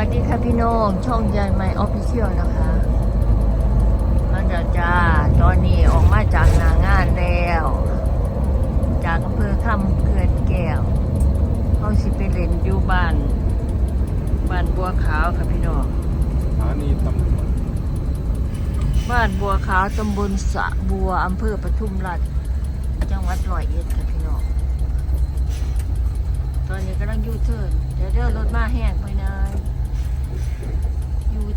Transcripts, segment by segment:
วัสดีค่ะพี่น้องช่องยายไมออฟฟิเชียลนะคะมาเดี๋ยวจ้าตอนนี้ออกมาจากนางานแล้ว จากอำเภอคำเขื่อนแก้วเขาสิไปเล่นอยู่บ้านบ้านบัวขาวค่ะพี่น้องสถานีตำรวจบ้านบัวขาวตำบลสะบัวอำเภอปทุมราชจังหวัดร้อยเอ็ดค่ะพี่น้องตอนนี้กำลังยูเทิร์นเดี๋ยวเดินรถมาแห้งไปนานยู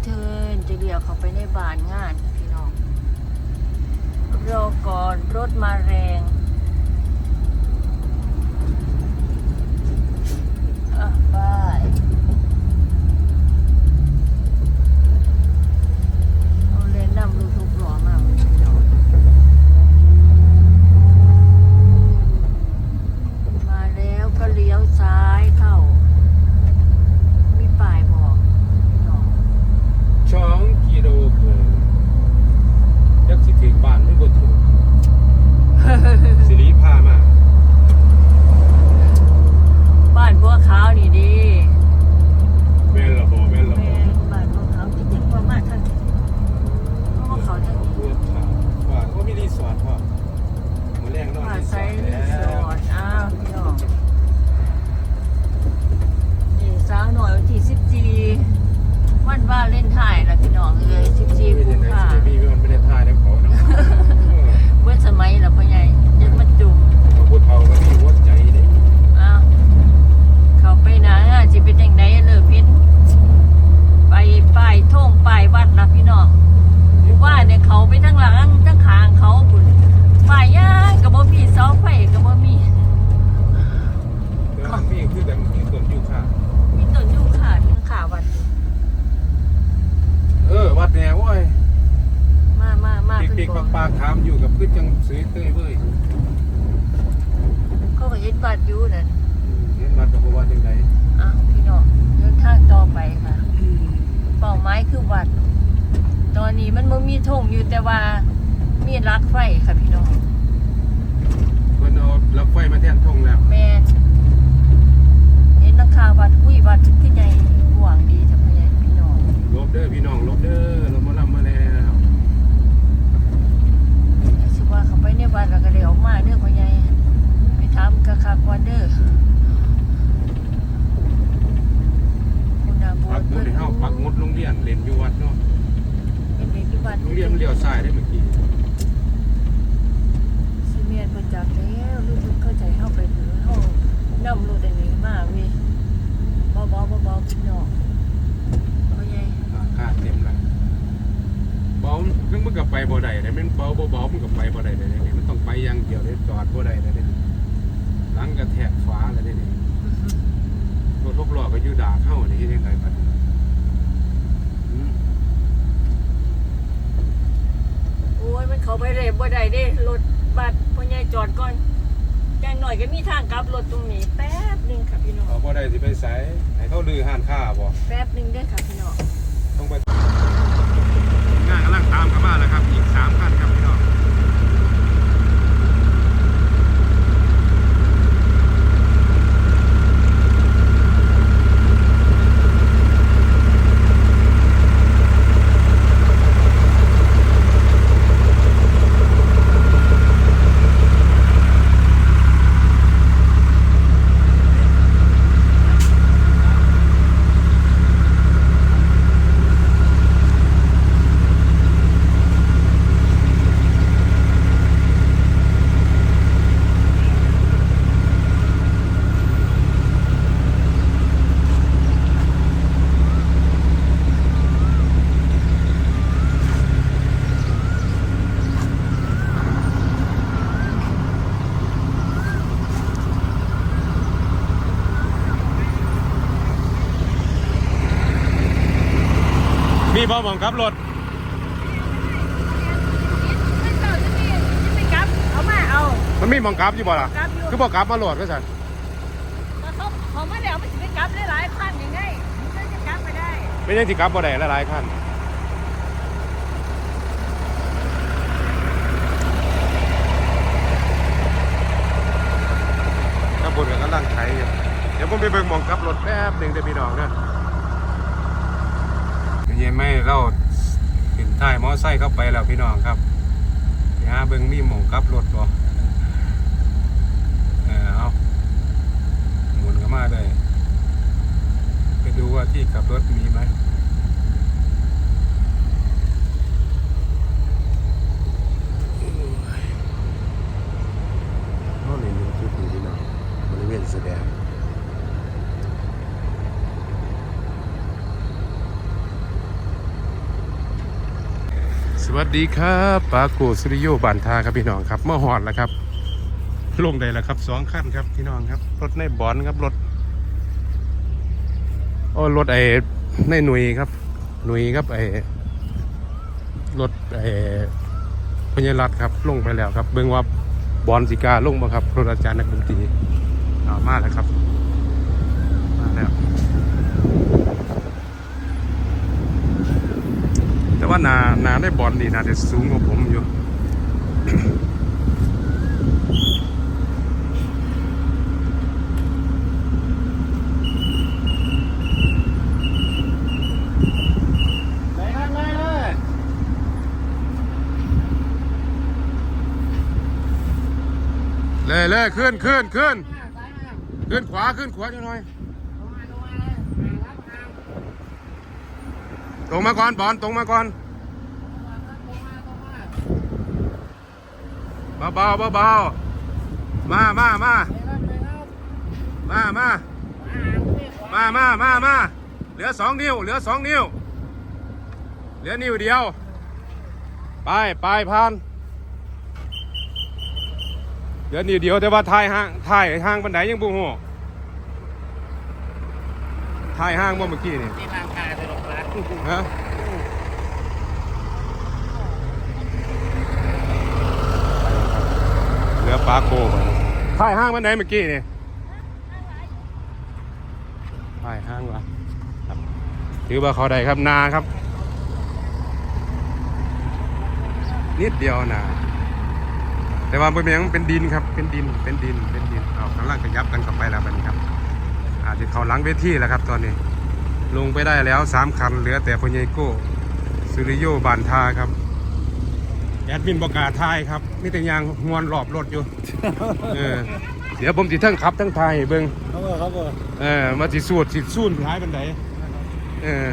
เทิร์นจะเลี้ยวเข้าไปในบ้านงานพี่น้องรอก่อนรถมาแรงอะไปเอาเลนนำรูทุกหล่อมากเลยพี่น้อง มาแล้วก็เลี้ยวซ้ายเข้า มีป้ายบอกพี่น้อง ช่องกิโลเกินยักษ์สิถึงบ้านไม่บ่ถูกสิริพามา บ้านบัวขาวนี่ดี แม่นละบ่แม่นละ แม่ บ่ บ้านบัวขาวจริงๆประมาณท่านเพราะว่าเขาท่าน บัวขาวว่าก็มีรีสอร์ทพ่อมื้อแรงนอน ป่า รีส ไซ อร์ท รี แล้ ส ว อร์ทอ้าวพี่น้องนี่สาวหน่อยวันที่สิบจีวันว่าเล่นถ่ายละพี่น้องเลยสิบจี มี คุ้ ที่ ม ไหน ค่า สิได้มีมันไม่ได้ท่าแล้วเขาเนาะเออ เมื่อสมัยละพ่อใหญ่ยังมาจุ่ม พอพูดเฒ่าก็มีหัวใจเด้ อ้าวเขาไปนะจิเป็นยังไงเลิกพิษไปป้ายท่งป้ายวัดละพี่น้องว่าเนี่ยเขาไปทั้งหลังทั้งขางเขาบุญป้ายย่างกับบ่มีเสาไฟกับบ่มี แล้วมันมีคือกันมีต้นยูคา มีต้นยูคาที่ขาวัดอยู่ เออวัดแนวโอ้ย มามามา ปิก ขึ้น ปิก บ ปากนปากถามอยู่กับคือจังซื้อเต้ยเว้ยเขาก็เห็นวัดอยู่นั่นอืมเห็นวัดก็บ่ว่าจังไดอ้าวพี่น้องเดินทางต่อไปค่ะ เป้าหมายคือวัด ตอนนี้มันบ่มีธงอยู่แต่ว่ามีลักไฟค่ะพี่น้อง เพิ่นเอาลักไฟมาแทนทงแล้ว แม่เห็นนักข่าววัดอุ้ยวัดขึ้นใหญ่กว้างดีจ้ะพ่อใหญ่พี่น้อง ลบเด้อพี่น้องลบเด้อเรามาลำมาแล้ว สิว่าเขาไปในวัดแล้วก็ได้ออกมาเด้อพ่อใหญ่ไปถามกะคักก่อนเด้อคุณน่ะบว ปั ช กงดให้เฮาปักงดโรงเรียนเล่นอยู่วัดเนาะ เป็นเด็กที่วัด โรงเรียนมันเลี้ยวซ้ายได้เมื่อกี้ สิเมียนบ่จักแล้วรู้สึกเข้าใจเฮาไปถือเฮานำรถอันนี้มาเว้ยเบาๆเบาๆพี่น้องพ่อใหญ่ ราคาเต็มละเบามันมันก็ไปบ่ได้เด้มันเบาบ่เบามันก็ไปบ่ได้เด้นี่มันต้องไปอย่างเดียวเด้จอดบ่ได้เด้นี่หลังกระแทกฟ้าแล้วเด้นี่รถทบล้อก็อยู่ด่าเข้านี่เฮ็ดจังไดบัดนี้อืมโอ้ยมันเข้าไปเลยบ่ได้เด้รถบัสพ่อใหญ่จอดก่อนอย่างหน่อยก็มีทางกลับรถตรงนี้แป๊บหนึงค่ะพี่น้องเขาบ่ได้สิไปไสให้เขาลือห้านค้าบ่แป๊บหนึงเด้อค่ะพี่น้องต้องไป งานกำลังตามกันมาแล้วครับ อีกสามคันครับพี่น้อง มีบอมองครับรถเอามาเอามันมีมองกลับอยู่บ่ล่ะ กลับอยู่ คือบอกกลับมาโหลดก็ใช่แล้วเขาเขามาเดี๋ยวมันจะไปกลับหลายๆคันยังไงมันจะกลับไปได้ ไม่ใช่ที่กลับบ่ได้หลายๆคันกระบวนกับกำลังไถอยู่เดี๋ยวผมไปเบิ่งหมองกลับรถแป๊บหนึ่งเดี๋ยวพี่น้องเด้อาย ไม่เราขึ้นท้ายมอไซค์เข้าไปแล้วพี่น้องครับไปหาเบิ้งมีหมองกับรถบ่เออเอาหมุนกันมาได้ ไปดูว่าที่ขับรถมีไหมห้องนี้มีจุดอยู่พี่น้องบริเวณแสดง สวัสดีครับปาโกสุริโยบานทาครับพี่น้องครับเมื่อหอดแล้วครับลงได้แล้วครับสองขั้นครับพี่น้องครับ รถในบอนครับรถโอ้รถไอ้ในหนุยครับ หนุยครับไอ้รถไอ้พญารัตครับลงไปแล้วครับ เบิ่งว่าบอลสิกาลงบ่ครับรถอาจารย์นักดนตรีเอามาแล้วครับมาแล้ว แต่ว่านานาได้บอลดีนาจะสูงกว่าผมอยู่ไปครับไปเลยเลยเลยขึ้นขึ้นขึ้น ขึ้นขวาขึ้นขวาจะหน่อย ลงมาลงมาเลยมารับทาง ตรงมาก่อนบอลตรงมาก่อนลงมาครับาเบาเบาเบามามามามามามามามามาเหลือสองนิ้ว เหลือสองนิ้ว เหลือนิ้วเดียว ไปไปพานเหลือนิ้วเดียวแต่ว่าทายห่างทายห่างบันไดยังบุหัวทายห่างบ่เมื่อกี้นี่ที่ทางกายไปลงมา ฮะเหลือปลาโกบทายห่างบันไดเมื่อกี้นี่ทายห่างวะครับถือว่าเขาได้ครับนาครับ นิดเดียวนาแต่ว่าเป็นยังเป็นดินครับ เป็นดิน เป็นดิน เป็นดิน เอาข้างล่างขยับกันเข้าไปแล้วบัดนี้ครับ อาจจะเขาหลังเวทีแล้วครับตอนนี้ ลงไปได้แล้วสามคัน เหลือแต่พญายโก้สุริโยบานทาครับ แอดมินบอกกล้าทายครับมีแต่ยางงวนรอบรถอยู่ เออ เดี๋ยวผมสิทั้งขับทั้งทายให้เบิ่งเขาเบอร์เขาเบอร์เออมาสิสูดสิสูนท้ายบันไดเออ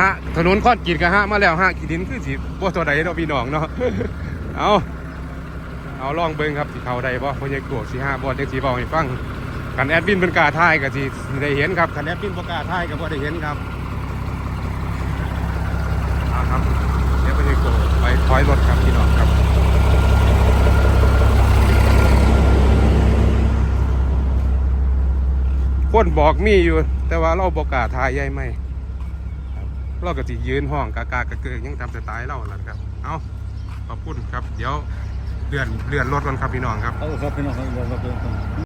ฮะถนนคอนกรีตก็ฮะมาแล้วฮะขีดินคือสิบ่ตัวใดเนาะพี่น้องเนาะเอาเอาลองเบิ่งครับสิเขาใดบ่พญายโก้สิฮะบ่จังสิเว้าให้ฟัง คันแอดมินเป็นกาทายก็สิสิได้เห็นครับคันแอดมินบ่กล้าทายก็บ่ได้เห็นครับครับเดี๋ยวพญายโกไปถอยรถครับพี่น้องครับคนบอกมีอยู่ แต่ว่าเราบอกกาทายใหญ่ไหมเราก็สิยืนห้องกากากระเกิงยังทำสไตล์เราแหละครับ เอาขอบคุณครับ เดี๋ยวเลื่อนเลื่อนรถกันครับพี่น้องครับเขาครับพี่น้องครับ